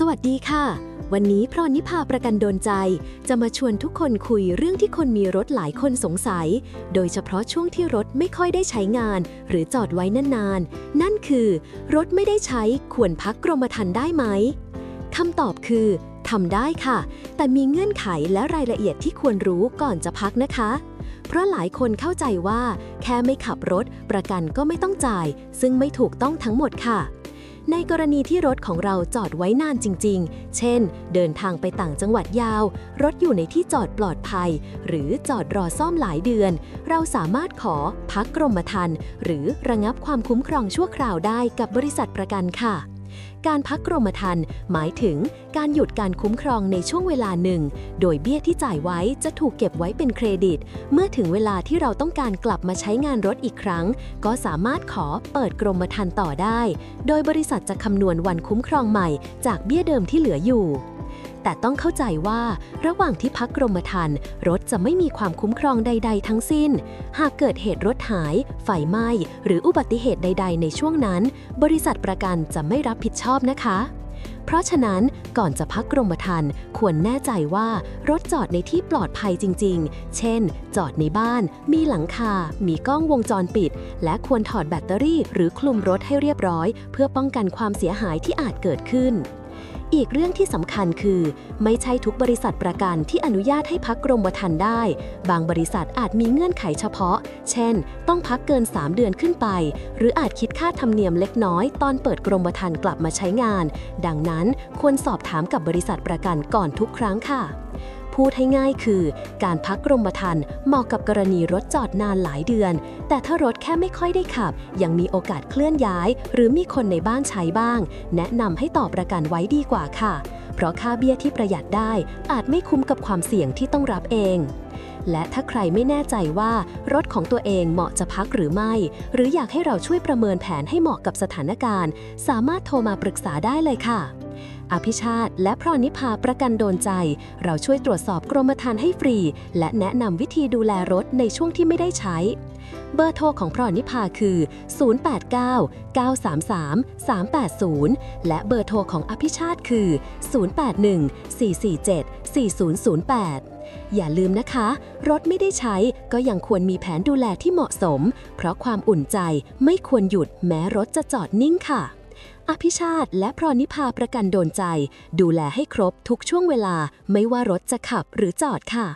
สวัสดีค่ะ วันนี้พรนิพาประกันโดนใจ จะมาชวนทุกคนคุยเรื่องที่คนมีรถหลายคนสงสัย โดยเฉพาะช่วงที่รถไม่ค่อยได้ใช้งาน หรือจอดไว้นานๆ นั่นคือ รถไม่ได้ใช้ควรพักกรมธรรม์ได้ไหมคำตอบคือทำได้ค่ะ แต่มีเงื่อนไขและรายละเอียดที่ควรรู้ก่อนจะพักนะคะ เพราะหลายคนเข้าใจว่า แค่ไม่ขับรถ ประกันก็ไม่ต้องจ่าย ซึ่งไม่ถูกต้องทั้งหมดค่ะ ในกรณีที่รถของเราจอดไว้นานจริง ๆ เช่น เดินทางไปต่างจังหวัดยาว รถอยู่ในที่จอดปลอดภัย หรือจอดรอซ่อมหลายเดือน เราสามารถขอพักกรมธรรม์หรือระงับความคุ้มครองชั่วคราวได้กับบริษัทประกันค่ะ การพักกรมธรรม์หมายถึงการหยุดการคุ้มครองในช่วงเวลาหนึ่ง โดยเบี้ยที่จ่ายไว้จะถูกเก็บไว้เป็นเครดิต เมื่อถึงเวลาที่เราต้องการกลับมาใช้งานรถอีกครั้ง ก็สามารถขอเปิดกรมธรรม์ต่อได้ โดยบริษัทจะคำนวณวันคุ้มครองใหม่ จากเบี้ยเดิมที่เหลืออยู่ แต่ต้องเข้าใจว่าระหว่างที่พักกรมธรรม์รถจะไม่มีความคุ้มครองใด ๆ ทั้งสิ้น หากเกิดเหตุรถหาย ไฟไหม้ หรืออุบัติเหตุใด ๆ ในช่วงนั้น บริษัทประกันจะไม่รับผิดชอบนะคะ เพราะฉะนั้นก่อนจะพักกรมธรรม์ควรแน่ใจว่า รถจอดในที่ปลอดภัยจริง ๆ เช่น จอดในบ้าน มีหลังคา มีกล้องวงจรปิด และควรถอดแบตเตอรี่ หรือคลุมรถให้เรียบร้อย เพื่อป้องกันความเสียหายที่อาจเกิดขึ้น อีกเรื่องที่สำคัญคือ ไม่ใช่ทุกบริษัทประกันที่อนุญาตให้พักกรมธรรม์ได้ บางบริษัทอาจมีเงื่อนไขเฉพาะ เช่น ต้องพักเกิน 3 เดือนขึ้นไป หรืออาจคิดค่าธรรมเนียมเล็กน้อย ตอนเปิดกรมธรรม์กลับมาใช้งาน ดังนั้นควรสอบถามกับบริษัทประกันก่อนทุกครั้งค่ะ พูดให้ง่ายคือ การพักกรมธรรม์เหมาะกับกรณีรถจอดนานหลายเดือน แต่ถ้ารถแค่ไม่ค่อยได้ขับ ยังมีโอกาสเคลื่อนย้าย หรือมีคนในบ้านใช้บ้าง แนะนำให้ต่อประกันไว้ดีกว่าค่ะ เพราะค่าเบี้ยที่ประหยัดได้อาจไม่คุ้มกับความเสี่ยงที่ต้องรับเองและถ้าใครไม่แน่ใจว่ารถของตัวเองเหมาะจะพักหรือไม่ หรืออยากให้เราช่วยประเมินแผนให้เหมาะกับสถานการณ์ สามารถโทรมาปรึกษาได้เลยค่ะ อภิชาติและพรนิพาประกันโดนใจ เราช่วยตรวจสอบกรมธรรม์ให้ฟรี และแนะนำวิธีดูแลรถในช่วงที่ไม่ได้ใช้ เบอร์โทรของพรนิพาคือ 089 933 380 และเบอร์โทรของอภิชาติคือ 081 447 4008อย่าลืมนะคะ รถไม่ได้ใช้ก็ยังควรมีแผนดูแลที่เหมาะสม เพราะความอุ่นใจไม่ควรหยุดแม้รถจะจอดนิ่งค่ะ อภิชาติและพรนิพาประกันโดนใจ ดูแลให้ครบทุกช่วงเวลาไม่ว่ารถจะขับหรือจอดค่ะ